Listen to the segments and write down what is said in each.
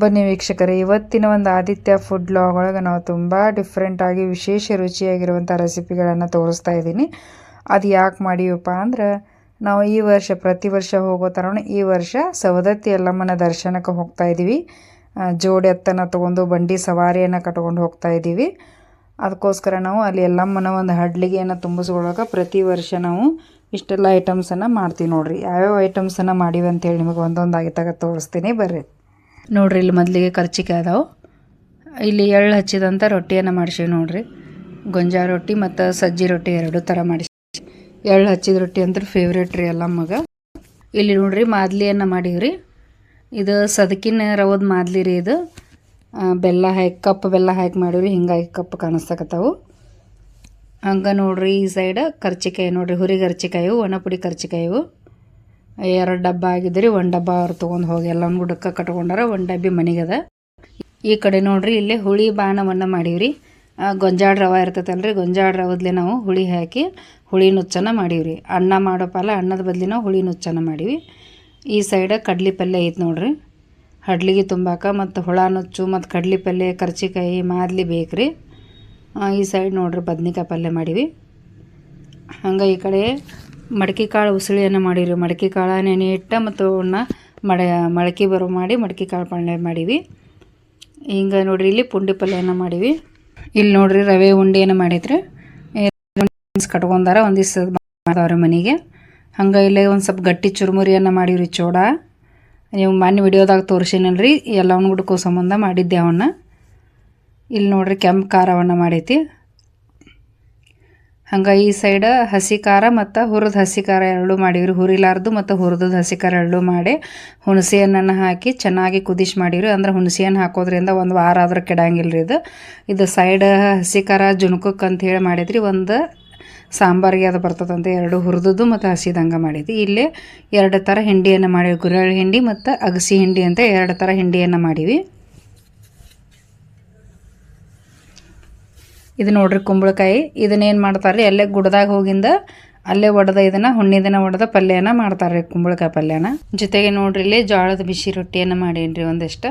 ಬನ್ನಿ ವೀಕ್ಷಕರೇ, ಇವತ್ತಿನ ಒಂದು ಆದಿತ್ಯ ಫುಡ್ ಲಾಗ್ ಒಳಗೆ ನಾವು ತುಂಬ ಡಿಫ್ರೆಂಟಾಗಿ ವಿಶೇಷ ರುಚಿಯಾಗಿರುವಂಥ ರೆಸಿಪಿಗಳನ್ನು ತೋರಿಸ್ತಾ ಇದ್ದೀನಿ. ಅದು ಯಾಕೆ ಮಾಡೀವಪ್ಪ ಅಂದ್ರೆ, ನಾವು ಈ ವರ್ಷ, ಪ್ರತಿ ವರ್ಷ ಹೋಗೋ ಥರನೇ ಈ ವರ್ಷ ಸವದತ್ತಿ ಎಲ್ಲಮ್ಮನ ದರ್ಶನಕ್ಕೆ ಹೋಗ್ತಾ ಇದ್ದೀವಿ. ಜೋಡಿ ಎತ್ತನ ತೊಗೊಂಡು ಬಂಡಿ ಸವಾರಿಯನ್ನು ಕಟ್ಕೊಂಡು ಹೋಗ್ತಾ ಇದ್ದೀವಿ. ಅದಕ್ಕೋಸ್ಕರ ನಾವು ಅಲ್ಲಿ ಎಲ್ಲಮ್ಮನ ಒಂದು ಹಡ್ಲಿಗೆಯನ್ನು ತುಂಬಿಸ್ಕೊಳ್ಳೋಕೆ ಪ್ರತಿ ವರ್ಷ ನಾವು ಇಷ್ಟೆಲ್ಲ ಐಟಮ್ಸನ್ನು ಮಾಡ್ತೀವಿ ನೋಡಿರಿ. ಯಾವ್ಯಾವ ಐಟಮ್ಸನ್ನು ಮಾಡಿವಿ ಅಂತೇಳಿ ನಿಮಗೆ ಒಂದೊಂದಾಗಿ ತಗ ತೋರಿಸ್ತೀನಿ. ಬರ್ರಿ. ನೋಡ್ರಿ ಇಲ್ಲಿ ಮೊದಲಿಗೆ ಕರ್ಚಿಕಾಯಿ ಅದಾವೆ. ಇಲ್ಲಿ ಎಳ್ಳು ಹಚ್ಚಿದಂಥ ರೊಟ್ಟಿಯನ್ನು ಮಾಡಿಸೀವಿ ನೋಡ್ರಿ. ಗೊಂಜಾ ರೊಟ್ಟಿ ಮತ್ತು ಸಜ್ಜಿ ರೊಟ್ಟಿ ಎರಡು ಥರ ಮಾಡಿಸಿ ಎಳ್ಳು ಹಚ್ಚಿದ ರೊಟ್ಟಿ ಅಂದ್ರೆ ಫೇವ್ರೇಟ್ ರೀ ಎಲ್ಲ ಮಗ ಇಲ್ಲಿ ನೋಡ್ರಿ ಮಾದ್ಲಿಯನ್ನು ಮಾಡೀವ್ರಿ. ಇದು ಸದಕಿನ ರವದ ಮಾದ್ಲಿ ರೀ ಇದು. ಬೆಲ್ಲ ಹಾಕಿ ಕಪ್ ಬೆಲ್ಲ ಹಾಕಿ ಮಾಡೀವ್ರಿ, ಹಿಂಗಾಗಿ ಕಪ್ ಕಾಣಿಸ್ತಕತ್ತಾವು. ಹಂಗೆ ನೋಡ್ರಿ ಈ ಸೈಡ್ ಕರ್ಚಿಕಾಯಿ ನೋಡ್ರಿ, ಹುರಿ ಕರ್ಚಿಕಾಯಿ ಒಣಪುಡಿ ಕರ್ಚಿಕಾಯಿ ಎರಡು ಡಬ್ಬ ಆಗಿದ್ರಿ ಒಂದು ಡಬ್ಬ ಅವ್ರು ತೊಗೊಂಡು ಹೋಗಿ ಎಲ್ಲ ಗುಡಕ್ಕೆ ಕಟ್ಕೊಂಡಾರ, ಒಂದು ಡಬ್ಬಿ ಮನೆಗದ ಈ ಕಡೆ ನೋಡ್ರಿ, ಇಲ್ಲೇ ಹುಳಿ ಬಾಣವನ್ನು ಮಾಡೀವಿ ರೀ. ಗೊಂಜಾಳ ರವೆ ರೀ ಗೊಂಜಾಳ ರವದ್ಲೆ ನಾವು ಹುಳಿ ಹಾಕಿ ಹುಳಿ ನುಚ್ಚನ್ನು ರೀ. ಅನ್ನ ಮಾಡೋ ಪಾಲ ಅನ್ನದ ಬದಲಿ ನಾವು ಹುಳಿ ನುಚ್ಚನ ಮಾಡೀವಿ ಈ ಸೈಡ ಕಡ್ಲಿ ಪಲ್ಯ ಐತೆ ನೋಡ್ರಿ. ಹಡ್ಲಿಗೆ ತುಂಬಾಕ ಮತ್ತು ಹುಳ ನುಚ್ಚು ಮತ್ತು ಕಡ್ಲಿ ಪಲ್ಯ, ಕರ್ಚಿಕಾಯಿ, ಮಾದ್ಲಿ ಬೇಕ್ರಿ ಈ ಸೈಡ್ ನೋಡ್ರಿ ಬದ್ನಿಕಾಯಿ ಪಲ್ಯ ಮಾಡೀವಿ. ಹಂಗೆ ಈ ಕಡೆ ಮಡಕೆ ಕಾಳು ಉಸುಳಿಯನ್ನು ಮಾಡೀವಿ ಮಡಕೆ ಕಾಳು ನೆನೆ ಇಟ್ಟ ಮತ್ತು ಅವನ್ನ ಮಡ ಮೊಳಕೆ ಬರೋ ಮಾಡಿ ಮಡಕೆ ಕಾಳು ಪಲ್ಯ ಮಾಡೀವಿ. ಹಿಂಗೆ ನೋಡ್ರಿ ಇಲ್ಲಿ ಪುಂಡಿ ಪಲ್ಯನ ಮಾಡೀವಿ. ಇಲ್ಲಿ ನೋಡ್ರಿ ರವೆ ಉಂಡೆಯನ್ನು ಮಾಡಿದ್ರೆ ಕಟ್ಕೊಂಡಾರ ಒಂದಿವ್ಸ ಅವ್ರ ಮನೆಗೆ. ಹಂಗೆ ಇಲ್ಲೇ ಒಂದು ಸ್ವಲ್ಪ ಗಟ್ಟಿ ಚುರುಮುರಿಯನ್ನು ಮಾಡೀವ್ರಿ ಚೋಡ. ನೀವು ಮೊನ್ನೆ ವಿಡಿಯೋದಾಗ ತೋರಿಸಿನಲ್ರಿ, ಎಲ್ಲವನ್ನ ಗುಡ್ಕೋ ಸಂಬಂಧ ಮಾಡಿದ್ದೆ ಅವನ್ನ. ಇಲ್ಲಿ ನೋಡ್ರಿ ಕೆಂಪು ಖಾರವನ್ನು ಮಾಡೈತಿ ಹಂಗೆ ಈ ಸೈಡ ಹಸಿ ಖಾರ ಮತ್ತು ಹುರಿದ ಹಸಿ ಖಾರ ಎರಡು ಮಾಡಿವ್ರಿ. ಹುರಿಲಾರ್ದು ಮತ್ತು ಹುರಿದ ಹಸಿ ಖಾರ ಎರಡೂ ಮಾಡಿ ಹುಣಸೆ ಹಣ್ಣನ್ನು ಹಾಕಿ ಚೆನ್ನಾಗಿ ಕುದಿಸಿ ಮಾಡಿವ್ರಿ. ಅಂದ್ರೆ ಹುಣಸೆ ಹಣ್ಣು ಹಾಕೋದ್ರಿಂದ ಒಂದು ವಾರ ಆದ್ರೆ ಕೆಡಂಗಿಲ್ಲ ರೀ ಇದು. ಇದು ಸೈಡ್ ಹಸಿ ಖಾರ ಜುಣುಕಕ್ಕೆ ಹೇಳಿ ಮಾಡಿದ್ರಿ. ಒಂದು ಸಾಂಬಾರಿಗೆ ಅದು ಬರ್ತದಂತೆ. ಎರಡು ಹುರಿದದ್ದು ಮತ್ತು ಹಸಿದಂಗೆ ಮಾಡಿದ್ವಿ. ಇಲ್ಲಿ ಎರಡು ಥರ ಹಿಂಡಿಯನ್ನು ಮಾಡಿ ಗುರಳ್ ಹಿಂಡಿ ಮತ್ತು ಅಗಸಿ ಹಿಂಡಿ ಅಂತ ಎರಡು ಥರ ಹಿಂಡಿಯನ್ನು ಮಾಡೀವಿ. ಇದು ನೋಡ್ರಿ ಕುಂಬಳಕಾಯಿ. ಇದನ್ನೇನು ಮಾಡ್ತಾರೆ ರೀ ಅಲ್ಲೇ ಗುಡ್ದಾಗ ಹೋಗಿಂದ ಅಲ್ಲೇ ಒಡೆದ ಇದನ್ನು ಹುಣ್ಣಿದನ ಒಡೆದ ಪಲ್ಯನ ಮಾಡ್ತಾರೆ ಕುಂಬಳಕಾಯಿ ಪಲ್ಯನ. ಜೊತೆಗೆ ನೋಡ್ರಿ ಇಲ್ಲಿ ಜೋಳದ ಬಿಸಿ ರೊಟ್ಟಿಯನ್ನು ಮಾಡೀನಿ ಒಂದಿಷ್ಟು.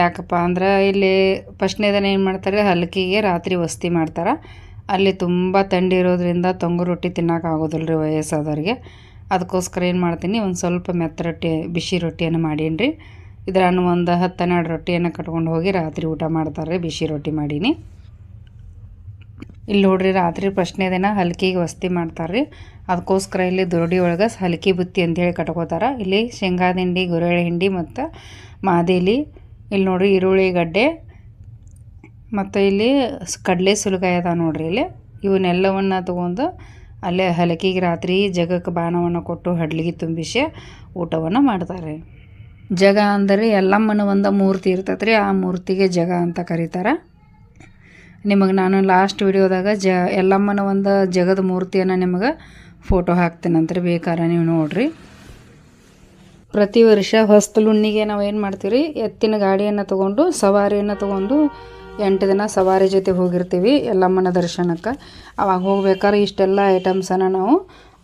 ಯಾಕಪ್ಪ ಅಂದ್ರೆ ಇಲ್ಲಿ ಫಸ್ಟ್ನೇ ದಿನ ಏನು ಮಾಡ್ತಾರೆ ಹಲಕಿಗೆ ರಾತ್ರಿ ವಸ್ತಿ ಮಾಡ್ತಾರೆ. ಅಲ್ಲಿ ತುಂಬ ತಂಡಿ ಇರೋದ್ರಿಂದ ತೊಂಗು ರೊಟ್ಟಿ ತಿನ್ನೋಕೆ ಆಗೋದಿಲ್ಲ ರೀ ವಯಸ್ಸಾದವ್ರಿಗೆ. ಅದಕ್ಕೋಸ್ಕರ ಏನು ಮಾಡ್ತೀನಿ, ಒಂದು ಸ್ವಲ್ಪ ಮೆತ್ತ ರೊಟ್ಟಿ, ಬಿಸಿ ರೊಟ್ಟಿಯನ್ನು ಮಾಡೀನಿ ರೀ ಒಂದು ಹತ್ತು ಹನ್ನೆರಡು ರೊಟ್ಟಿಯನ್ನು ಕಟ್ಕೊಂಡು ಹೋಗಿ ರಾತ್ರಿ ಊಟ ಮಾಡ್ತಾರೆ ಬಿಸಿ ರೊಟ್ಟಿ ಮಾಡೀನಿ. ಇಲ್ಲಿ ನೋಡ್ರಿ ರಾತ್ರಿ ಪ್ರಶ್ನೆ ದಿನ ಹಲ್ಕಿಗೆ ವಸ್ತಿ ಮಾಡ್ತಾರೆ ರೀ ಅದಕ್ಕೋಸ್ಕರ ಇಲ್ಲಿ ದುರಡಿ ಒಳಗೆ ಹಲ್ಕಿ ಬುತ್ತಿ ಅಂತೇಳಿ ಕಟ್ಕೋತಾರೆ. ಇಲ್ಲಿ ಶೇಂಗಾದ ಹಿಂಡಿ ಗುರೆಳ್ಳು ಹಿಂಡಿ ಮತ್ತು ಮಾದೇಲಿ, ಇಲ್ಲಿ ನೋಡ್ರಿ ಈರುಳ್ಳಿ, ಗಡ್ಡೆ ಮತ್ತು ಇಲ್ಲಿ ಕಡಲೆ ಸುಲಗಾಯಿ ಅದ ನೋಡ್ರಿ ಇಲ್ಲಿ. ಇವನ್ನೆಲ್ಲವನ್ನು ತೊಗೊಂಡು ಅಲ್ಲೇ ಹಲಕಿಗೆ ರಾತ್ರಿ ಜಗಕ್ಕೆ ಬಾಣವನ್ನು ಕೊಟ್ಟು ಹಡ್ಲಿಗೆ ತುಂಬಿಸಿ ಊಟವನ್ನು ಮಾಡ್ತಾರೆ ಜಗ ಅಂದರೆ ಎಲ್ಲಮ್ಮನ ಒಂದು ಮೂರ್ತಿ ಇರ್ತೈತೆ ಆ ಮೂರ್ತಿಗೆ ಜಗ ಅಂತ ಕರೀತಾರೆ. ನಿಮಗೆ ನಾನು ಲಾಸ್ಟ್ ವಿಡಿಯೋದಾಗ ಜ ಎಲ್ಲಮ್ಮನ ಒಂದು ಜಗದ ಮೂರ್ತಿಯನ್ನು ನಿಮಗೆ ಫೋಟೋ ಹಾಕ್ತೀನಂತ್ರಿ ಬೇಕಾರ ನೀವು ನೋಡಿರಿ. ಪ್ರತಿ ವರ್ಷ ಹೊಸ್ತಲುಣ್ಣಿಗೆ ನಾವು ಏನು ಮಾಡ್ತೀವಿ ಎತ್ತಿನ ಗಾಡಿಯನ್ನು ತೊಗೊಂಡು ಸವಾರಿಯನ್ನು ತೊಗೊಂಡು ಎಂಟು ದಿನ ಸವಾರಿ ಜೊತೆ ಹೋಗಿರ್ತೀವಿ ಎಲ್ಲಮ್ಮನ ದರ್ಶನಕ್ಕೆ. ಅವಾಗ ಹೋಗ್ಬೇಕಾದ್ರೆ ಇಷ್ಟೆಲ್ಲ ಐಟಮ್ಸನ್ನು ನಾವು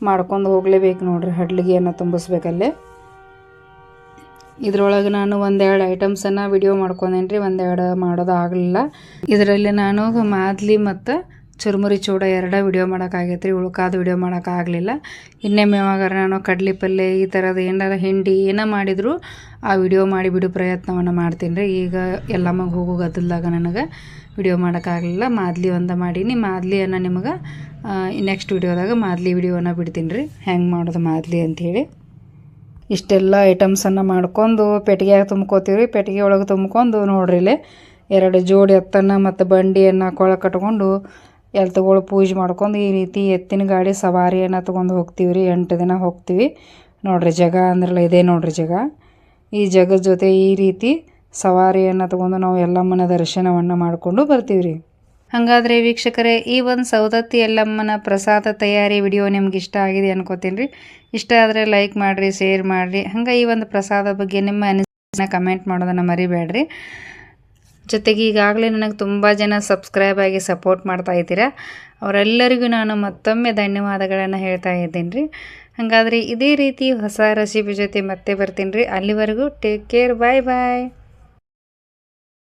ಮಾಡ್ಕೊಂಡು ಹೋಗಲೇಬೇಕು ನೋಡ್ರಿ, ಹಡ್ಲಿಗೆಯನ್ನು ತುಂಬಿಸ್ಬೇಕಲ್ಲೇ. ಇದ್ರೊಳಗೆ ನಾನು ಒಂದೆರಡು ಐಟಮ್ಸನ್ನು ವಿಡಿಯೋ ಮಾಡ್ಕೊಂಡೇನಿ ರೀ ಒಂದೆರಡು ಮಾಡೋದು ಆಗಲಿಲ್ಲ. ಇದರಲ್ಲಿ ನಾನು ಮಾದ್ಲಿ ಮತ್ತು ಚುರುಮುರಿ ಚೂಡ ಎರಡ ವಿಡಿಯೋ ಮಾಡೋಕ್ಕಾಗೈತೆ ರೀ ಉಳ್ಕಾದ ವಿಡಿಯೋ ಮಾಡೋಕ್ಕಾಗಲಿಲ್ಲ ಇನ್ನೊಮ್ಮೆ ಯಾವಾಗಾರ ನಾನು ಕಡ್ಲಿ ಪಲ್ಯ ಈ ಥರದ ಏನಾರ ಹಿಂಡಿ ಏನೋ ಮಾಡಿದರೂ ಆ ವಿಡಿಯೋ ಮಾಡಿ ಬಿಡು ಪ್ರಯತ್ನವನ್ನು ಮಾಡ್ತೀನಿ ರೀ. ಈಗ ಎಲ್ಲಮ್ಮಗೆ ಹೋಗೋ ನನಗೆ ವಿಡಿಯೋ ಮಾಡೋಕ್ಕಾಗಲಿಲ್ಲ ಮಾದ್ಲಿ ಒಂದು ಮಾಡೀನಿ. ಮಾದ್ಲಿಯನ್ನು ನಿಮಗೆ ನೆಕ್ಸ್ಟ್ ವಿಡಿಯೋದಾಗ ಮಾದ್ಲಿ ವಿಡಿಯೋನ ಬಿಡ್ತೀನಿ ರೀ. ಹೆಂಗೆ ಮಾಡೋದು ಮಾದ್ಲಿ ಅಂಥೇಳಿ ಇಷ್ಟೆಲ್ಲ ಐಟಮ್ಸನ್ನು ಮಾಡ್ಕೊಂಡು ಪೆಟ್ಟಿಗೆಯಾಗ ತುಂಬ್ಕೋತೀವಿ ಪೆಟ್ಟಿಗೆ ಒಳಗೆ ತುಂಬ್ಕೊಂಡು ನೋಡ್ರಿ ಇಲ್ಲಿ ಎರಡು ಜೋಡಿ ಎತ್ತನ್ನು ಮತ್ತು ಬಂಡಿಯನ್ನು ಕೊಳ ಕಟ್ಕೊಂಡು ಎಲ್ತಗಳು ಪೂಜೆ ಮಾಡ್ಕೊಂಡು ಈ ರೀತಿ ಎತ್ತಿನ ಗಾಡಿ ಸವಾರಿಯನ್ನು ತೊಗೊಂಡು ಹೋಗ್ತೀವಿ ರೀ ಎಂಟು ದಿನ ಹೋಗ್ತೀವಿ. ನೋಡ್ರಿ ಜಗ ಅಂದ್ರಲ್ಲ ಇದೇ ನೋಡ್ರಿ ಜಗ. ಈ ಜಗದ ಜೊತೆ ಈ ರೀತಿ ಸವಾರಿಯನ್ನು ತೊಗೊಂಡು ನಾವು ಎಲ್ಲಮ್ಮನ ದರ್ಶನವನ್ನು ಮಾಡಿಕೊಂಡು ಬರ್ತೀವಿ ರೀ ಹಾಗಾದರೆ ವೀಕ್ಷಕರೇ, ಈ ಒಂದು ಸೌದತ್ತಿ ಎಲ್ಲಮ್ಮನ ಪ್ರಸಾದ ತಯಾರಿ ವಿಡಿಯೋ ನಿಮ್ಗೆ ಇಷ್ಟ ಆಗಿದೆ ಅನ್ಕೋತೀನಿ ರೀ. ಇಷ್ಟ ಆದರೆ ಲೈಕ್ ಮಾಡಿರಿ ಶೇರ್ ಮಾಡಿರಿ. ಹಂಗೆ ಈ ಒಂದು ಪ್ರಸಾದ ಬಗ್ಗೆ ನಿಮ್ಮ ಅನಿಸಿಕೆನ ಕಮೆಂಟ್ ಮಾಡೋದನ್ನು ಮರಿಬೇಡ್ರಿ. ಜೊತೆಗೆ ಈಗಾಗಲೇ ನನಗೆ ತುಂಬ ಜನ ಸಬ್ಸ್ಕ್ರೈಬ್ ಆಗಿ ಸಪೋರ್ಟ್ ಮಾಡ್ತಾ ಇದ್ದೀರಾ. ಅವರೆಲ್ಲರಿಗೂ ನಾನು ಮತ್ತೊಮ್ಮೆ ಧನ್ಯವಾದಗಳನ್ನು ಹೇಳ್ತಾ ಇದ್ದೀನಿ ರೀ. ಹಾಗಾದರೆ ಇದೇ ರೀತಿ ಹೊಸ ರೆಸಿಪಿ ಜೊತೆ ಮತ್ತೆ ಬರ್ತೀನಿ ರೀ. ಅಲ್ಲಿವರೆಗೂ ಟೇಕ್ ಕೇರ್ ಬಾಯ್ ಬಾಯ್